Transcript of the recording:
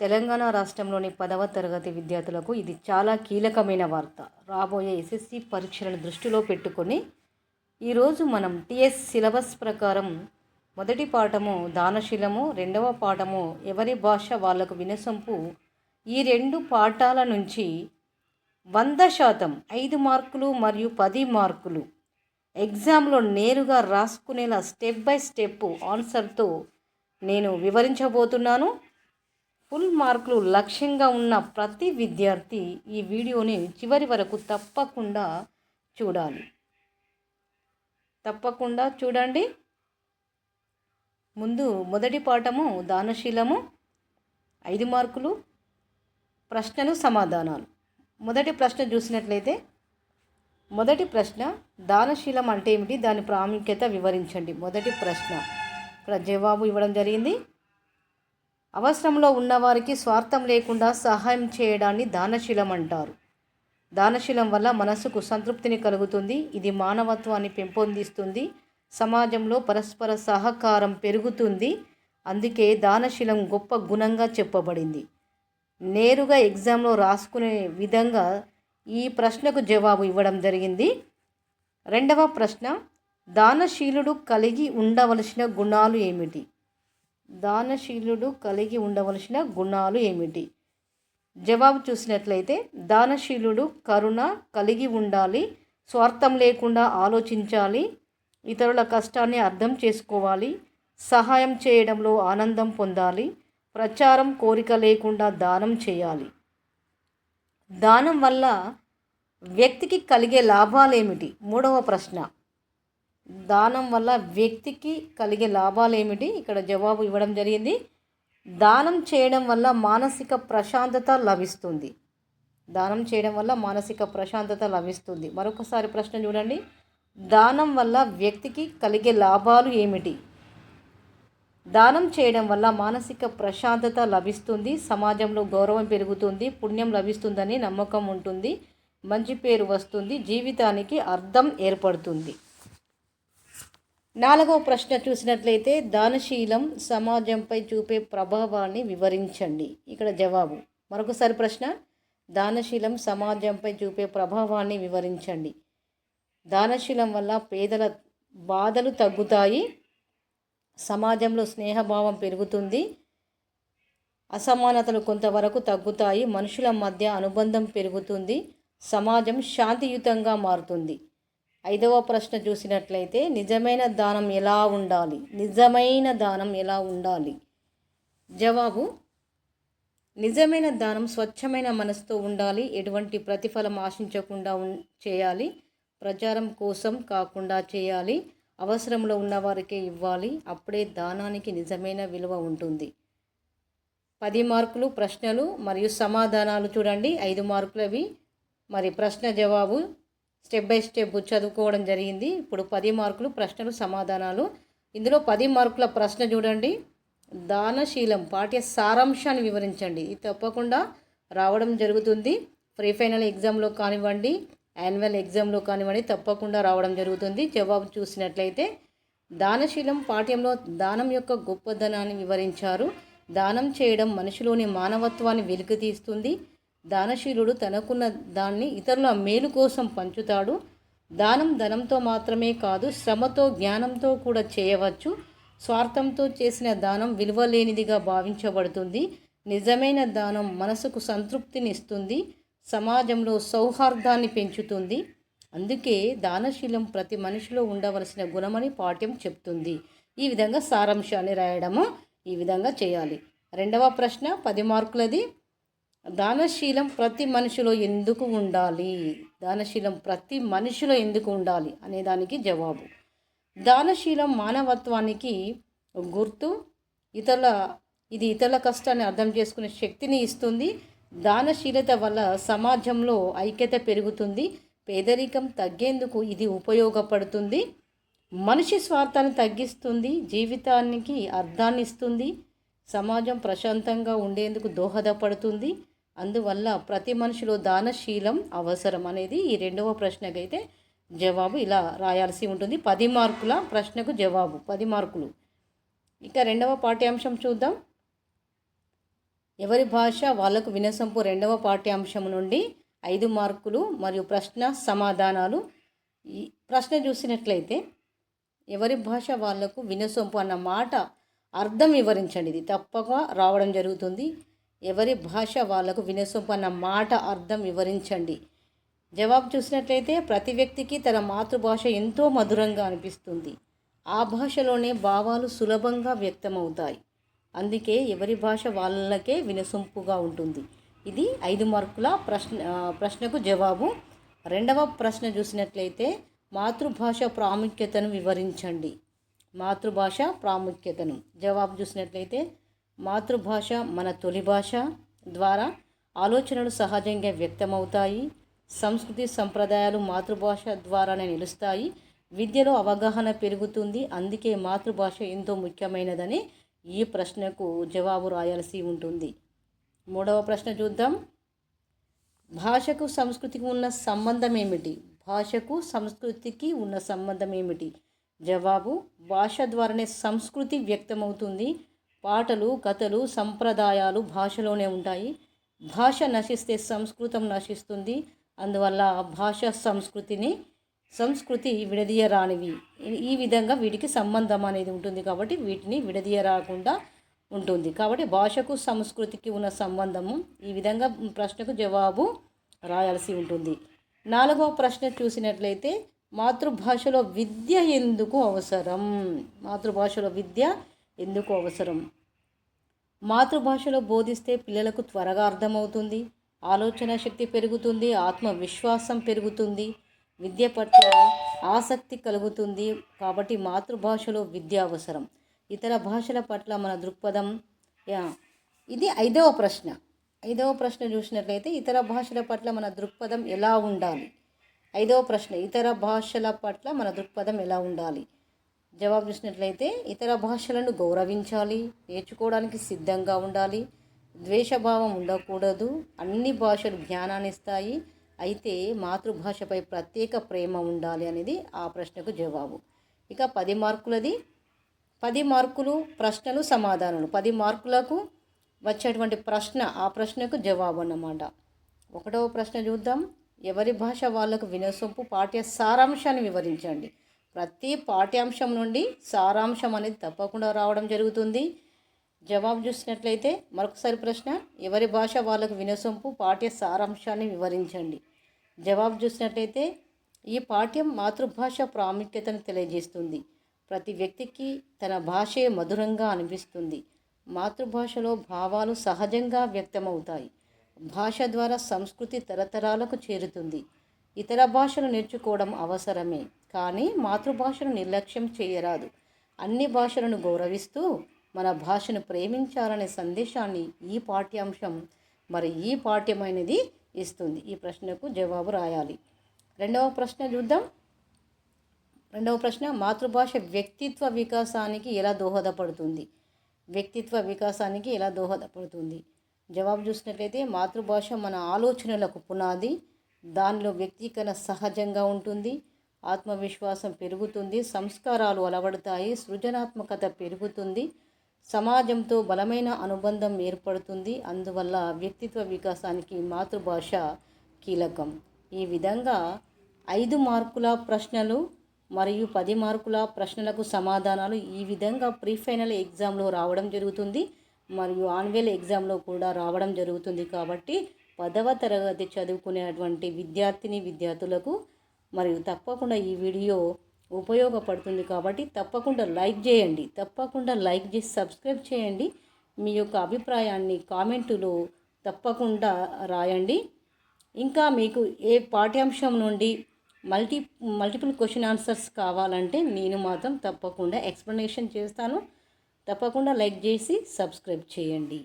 తెలంగాణ రాష్ట్రంలోని పదవ తరగతి విద్యార్థులకు ఇది చాలా కీలకమైన వార్త. రాబోయే ఎస్ఎస్సి పరీక్షలను దృష్టిలో పెట్టుకొని ఈరోజు మనం టిఎస్ సిలబస్ ప్రకారం మొదటి పాఠము దానశీలము రెండవ పాఠము ఎవరి భాష వాళ్ళకు వినసొంపు ఈ రెండు పాఠాల నుంచి వంద శాతం ఐదు మార్కులు మరియు పది మార్కులు ఎగ్జామ్లో నేరుగా రాసుకునేలా స్టెప్ బై స్టెప్ ఆన్సర్తో నేను వివరించబోతున్నాను. ఫుల్ మార్కులు లక్ష్యంగా ఉన్న ప్రతి విద్యార్థి ఈ వీడియోని చివరి వరకు తప్పకుండా చూడాలి. తప్పకుండా చూడండి. ముందు మొదటి పాఠము దానశీలము. ఐదు మార్కులు. ప్రశ్నలు సమాధానాలు. మొదటి ప్రశ్న చూసినట్లయితే మొదటి ప్రశ్న దానశీలం అంటే ఏమిటి? దాని ప్రాముఖ్యత వివరించండి. మొదటి ప్రశ్న. ఇక్కడ జవాబు ఇవ్వడం జరిగింది. అవసరంలో ఉన్నవారికి స్వార్థం లేకుండా సహాయం చేయడాన్ని దానశీలం అంటారు. దానశీలం వల్ల మనసుకు సంతృప్తిని కలుగుతుంది ఇది మానవత్వాన్ని పెంపొందిస్తుంది సమాజంలో పరస్పర సహకారం పెరుగుతుంది. అందుకే దానశీలం గొప్ప గుణంగా చెప్పబడింది. నేరుగా ఎగ్జామ్లో రాసుకునే విధంగా ఈ ప్రశ్నకు జవాబు ఇవ్వడం జరిగింది. రెండవ ప్రశ్న దానశీలుడు కలిగి ఉండవలసిన గుణాలు ఏమిటి? దానశీలుడు కలిగి ఉండవలసిన గుణాలు ఏమిటి? జవాబు చూసినట్లయితే దానశీలుడు కరుణ కలిగి ఉండాలి స్వార్థం లేకుండా ఆలోచించాలి ఇతరుల కష్టాన్ని అర్థం చేసుకోవాలి సహాయం చేయడంలో ఆనందం పొందాలి ప్రచారం కోరిక లేకుండా దానం చేయాలి. దానం వల్ల వ్యక్తికి కలిగే లాభాలు ఏమిటి మూడవ ప్రశ్న. దానం వల్ల వ్యక్తికి కలిగే లాభాలు ఏమిటి? ఇక్కడ జవాబు ఇవ్వడం జరిగింది. దానం చేయడం వల్ల మానసిక ప్రశాంతత లభిస్తుంది. దానం చేయడం వల్ల మానసిక ప్రశాంతత లభిస్తుంది. మరొకసారి ప్రశ్న చూడండి. దానం వల్ల వ్యక్తికి కలిగే లాభాలు ఏమిటి? దానం చేయడం వల్ల మానసిక ప్రశాంతత లభిస్తుంది. సమాజంలో గౌరవం పెరుగుతుంది. పుణ్యం లభిస్తుందని నమ్మకం ఉంటుంది. మంచి పేరు వస్తుంది. జీవితానికి అర్థం ఏర్పడుతుంది. నాలుగవ ప్రశ్న చూసినట్లయితే దానశీలం సమాజంపై చూపే ప్రభావాన్ని వివరించండి. ఇక్కడ జవాబు. మరొకసారి ప్రశ్న. దానశీలం సమాజంపై చూపే ప్రభావాన్ని వివరించండి. దానశీలం వల్ల పేదల బాధలు తగ్గుతాయి. సమాజంలో స్నేహభావం పెరుగుతుంది. అసమానతలు కొంతవరకు తగ్గుతాయి. మనుషుల మధ్య అనుబంధం పెరుగుతుంది. సమాజం శాంతియుతంగా మారుతుంది. ఐదవ ప్రశ్న చూసినట్లయితే నిజమైన దానం ఎలా ఉండాలి? నిజమైన దానం ఎలా ఉండాలి? జవాబు నిజమైన దానం స్వచ్ఛమైన మనసుతో ఉండాలి. ఎటువంటి ప్రతిఫలం ఆశించకుండా చేయాలి. ప్రచారం కోసం కాకుండా చేయాలి. అవసరంలో ఉన్నవారికే ఇవ్వాలి. అప్పుడే దానానికి నిజమైన విలువ ఉంటుంది. పది మార్కులు ప్రశ్నలు మరియు సమాధానాలు చూడండి. ఐదు మార్కులవి. మరి ప్రశ్న జవాబు స్టెప్ బై స్టెప్ చదువుకోవడం జరిగింది. ఇప్పుడు పది మార్కులు ప్రశ్నలు సమాధానాలు. ఇందులో పది మార్కుల ప్రశ్న చూడండి. దానశీలం పాఠ్య సారాంశాన్ని వివరించండి. ఇది తప్పకుండా రావడం జరుగుతుంది. ప్రీ ఫైనల్ ఎగ్జామ్లో కానివ్వండి యాన్యువల్ ఎగ్జామ్లో కానివ్వండి తప్పకుండా రావడం జరుగుతుంది. జవాబు చూసినట్లయితే దానశీలం పాఠ్యంలో దానం యొక్క గొప్పదనాన్ని వివరించారు. దానం చేయడం మనిషిలోని మానవత్వాన్ని వెలికితీస్తుంది. దానశీలుడు తనకున్న దాన్ని ఇతరుల మేలు కోసం పంచుతాడు. దానం ధనంతో మాత్రమే కాదు శ్రమతో జ్ఞానంతో కూడా చేయవచ్చు. స్వార్థంతో చేసిన దానం విలువలేనిదిగా భావించబడుతుంది. నిజమైన దానం మనసుకు సంతృప్తిని ఇస్తుంది. సమాజంలో సౌహార్దాన్ని పెంచుతుంది. అందుకే దానశీలం ప్రతి మనిషిలో ఉండవలసిన గుణమని పాఠ్యం చెప్తుంది. ఈ విధంగా సారాంశాన్ని రాయడము ఈ విధంగా చేయాలి. రెండవ ప్రశ్న పది మార్కులది. దానశీలం ప్రతి మనిషిలో ఎందుకు ఉండాలి? దానశీలం ప్రతి మనిషిలో ఎందుకు ఉండాలి? అనే దానికి జవాబు. దానశీలం మానవత్వానికి గుర్తు ఇతరుల ఇది ఇతరుల కష్టాన్ని అర్థం చేసుకునే శక్తిని ఇస్తుంది. దానశీలత వల్ల సమాజంలో ఐక్యత పెరుగుతుంది. పేదరికం తగ్గేందుకు ఇది ఉపయోగపడుతుంది. మనిషి స్వార్థాన్ని తగ్గిస్తుంది జీవితానికి అర్థాన్ని ఇస్తుంది. సమాజం ప్రశాంతంగా ఉండేందుకు దోహదపడుతుంది. అందువల్ల ప్రతి మనిషిలో దానశీలం అవసరం అనేది ఈ రెండవ ప్రశ్నకైతే జవాబు ఇలా రాయాల్సి ఉంటుంది. పది మార్కుల ప్రశ్నకు జవాబు. పది మార్కులు. ఇక రెండవ పాఠ్యాంశం చూద్దాం. ఎవరి భాష వాళ్ళకు వినసొంపు రెండవ పాఠ్యాంశం నుండి ఐదు మార్కులు మరియు ప్రశ్న సమాధానాలు. ఈ ప్రశ్న చూసినట్లయితే ఎవరి భాష వాళ్ళకు వినసొంపు అన్న మాట అర్థం వివరించండి. ఇది తప్పక రావడం జరుగుతుంది. ఎవరి భాష వాళ్ళకు వినసొంపన్న మాట అర్థం వివరించండి. జవాబు చూసినట్లయితే ప్రతి వ్యక్తికి తన మాతృభాష ఎంతో మధురంగా అనిపిస్తుంది. ఆ భాషలోనే భావాలు సులభంగా వ్యక్తమవుతాయి. అందుకే ఎవరి భాష వాళ్ళకే వినసొంపుగా ఉంటుంది. ఇది ఐదు మార్కుల ప్రశ్న ప్రశ్నకు జవాబు. రెండవ ప్రశ్న చూసినట్లయితే మాతృభాష ప్రాముఖ్యతను వివరించండి. మాతృభాష ప్రాముఖ్యతను. జవాబు చూసినట్లయితే మాతృభాష మన తొలి భాష ద్వారా ఆలోచనలు సహజంగా వ్యక్తమవుతాయి. సంస్కృతి సంప్రదాయాలు మాతృభాష ద్వారానే నిలుస్తాయి. విద్యలో అవగాహన పెరుగుతుంది. అందుకే మాతృభాష ఎంతో ముఖ్యమైనదని ఈ ప్రశ్నకు జవాబు రాయాల్సి ఉంటుంది. మూడవ ప్రశ్న చూద్దాం. భాషకు సంస్కృతికి ఉన్న సంబంధం ఏమిటి భాషకు సంస్కృతికి ఉన్న సంబంధం ఏమిటి జవాబు భాష ద్వారానే సంస్కృతి వ్యక్తమవుతుంది. పాటలు కథలు సంప్రదాయాలు భాషలోనే ఉంటాయి. భాష నశిస్తే సంస్కృతం నశిస్తుంది. అందువల్ల భాష సంస్కృతిని సంస్కృతి విడదీయరానివి. ఈ- విధంగా వీటికి సంబంధం అనేది ఉంటుంది కాబట్టి వీటిని విడదీయరాకుండా ఉంటుంది. కాబట్టి భాషకు సంస్కృతికి ఉన్న సంబంధము ఈ విధంగా ప్రశ్నకు జవాబు రాయాల్సి ఉంటుంది. నాలుగవ ప్రశ్న చూసినట్లయితే మాతృభాషలో విద్య ఎందుకు అవసరం? మాతృభాషలో విద్య ఎందుకు అవసరం? మాతృభాషలో బోధిస్తే పిల్లలకు త్వరగా అర్థమవుతుంది ఆలోచన శక్తి పెరుగుతుంది ఆత్మవిశ్వాసం పెరుగుతుంది విద్య పట్ల ఆసక్తి కలుగుతుంది. కాబట్టి మాతృభాషలో విద్య అవసరం. ఇతర భాషల పట్ల మన దృక్పథం యా, ఇది ఐదవ ప్రశ్న. ఐదవ ప్రశ్న చూసినట్లయితే ఇతర భాషల పట్ల మన దృక్పథం ఎలా ఉండాలి? ఐదవ ప్రశ్న ఇతర భాషల పట్ల మన దృక్పథం ఎలా ఉండాలి? జవాబు చూసినట్లయితే ఇతర భాషలను గౌరవించాలి నేర్చుకోవడానికి సిద్ధంగా ఉండాలి. ద్వేషభావం ఉండకూడదు. అన్ని భాషలు జ్ఞానాన్ని ఇస్తాయి. అయితే మాతృభాషపై ప్రత్యేక ప్రేమ ఉండాలి అనేది ఆ ప్రశ్నకు జవాబు. ఇక పది మార్కులది. పది మార్కులు ప్రశ్నలు సమాధానాలు. పది మార్కులకు వచ్చేటువంటి ప్రశ్న ఆ ప్రశ్నకు జవాబు అన్నమాట. ఒకటవ ప్రశ్న చూద్దాం. ఎవరి భాష వాళ్ళకు వినసొంపు? పాఠ్య సారాంశాన్ని వివరించండి. ప్రతి పాఠ్యాంశం నుండి సారాంశం అనేది తప్పకుండా రావడం జరుగుతుంది. జవాబు చూసినట్లయితే మరొకసారి ప్రశ్న ఎవరి భాష వాళ్ళకు వినసొంపు పాఠ్య సారాంశాన్ని వివరించండి. జవాబు చూసినట్లయితే ఈ పాఠ్యం మాతృభాష ప్రాముఖ్యతను తెలియజేస్తుంది. ప్రతి వ్యక్తికి తన భాషే మధురంగా అనిపిస్తుంది. మాతృభాషలో భావాలు సహజంగా వ్యక్తమవుతాయి. భాష ద్వారా సంస్కృతి తరతరాలకు చేరుతుంది. ఇతర భాషలు నేర్చుకోవడం అవసరమే కానీ మాతృభాషను నిర్లక్ష్యం చేయరాదు. అన్ని భాషలను గౌరవిస్తూ మన భాషను ప్రేమించాలనే సందేశాన్ని ఈ పాఠ్యాంశం మరి ఈ పాఠ్యమైనది ఇస్తుంది. ఈ ప్రశ్నకు జవాబు రాయాలి. రెండవ ప్రశ్న చూద్దాం. రెండవ ప్రశ్న మాతృభాష వ్యక్తిత్వ వికాసానికి ఎలా దోహదపడుతుంది? వ్యక్తిత్వ వికాసానికి ఎలా దోహదపడుతుంది? జవాబు చూసినట్లయితే మాతృభాష మన ఆలోచనలకు పునాది దానిలో వ్యక్తీకరణ సహజంగా ఉంటుంది. ఆత్మవిశ్వాసం పెరుగుతుంది. సంస్కారాలు అలవడతాయి. సృజనాత్మకత పెరుగుతుంది. సమాజంతో బలమైన అనుబంధం ఏర్పడుతుంది. అందువల్ల వ్యక్తిత్వ వికాసానికి మాతృభాష కీలకం. ఈ విధంగా ఐదు మార్కుల ప్రశ్నలు మరియు పది మార్కుల ప్రశ్నలకు సమాధానాలు ఈ విధంగా ప్రీ ఫైనల్ ఎగ్జామ్లో రావడం జరుగుతుంది. మరియు ఆన్వేల్ ఎగ్జామ్లో కూడా రావడం జరుగుతుంది కాబట్టి పదవ తరగతి చదువుకునేటువంటి విద్యార్థిని విద్యార్థులకు మరియు తప్పకుండా ఈ వీడియో ఉపయోగపడుతుంది కాబట్టి తప్పకుండా లైక్ చేయండి. తప్పకుండా లైక్ చేసి సబ్స్క్రైబ్ చేయండి. మీ యొక్క అభిప్రాయాన్ని కామెంటులో తప్పకుండా రాయండి. ఇంకా మీకు ఏ పాఠ్యాంశం నుండి మల్టీ మల్టిపుల్ క్వశ్చన్ ఆన్సర్స్ కావాలంటే నేను మాత్రం తప్పకుండా ఎక్స్ప్లెనేషన్ చేస్తాను. తప్పకుండా లైక్ చేసి సబ్స్క్రైబ్ చేయండి.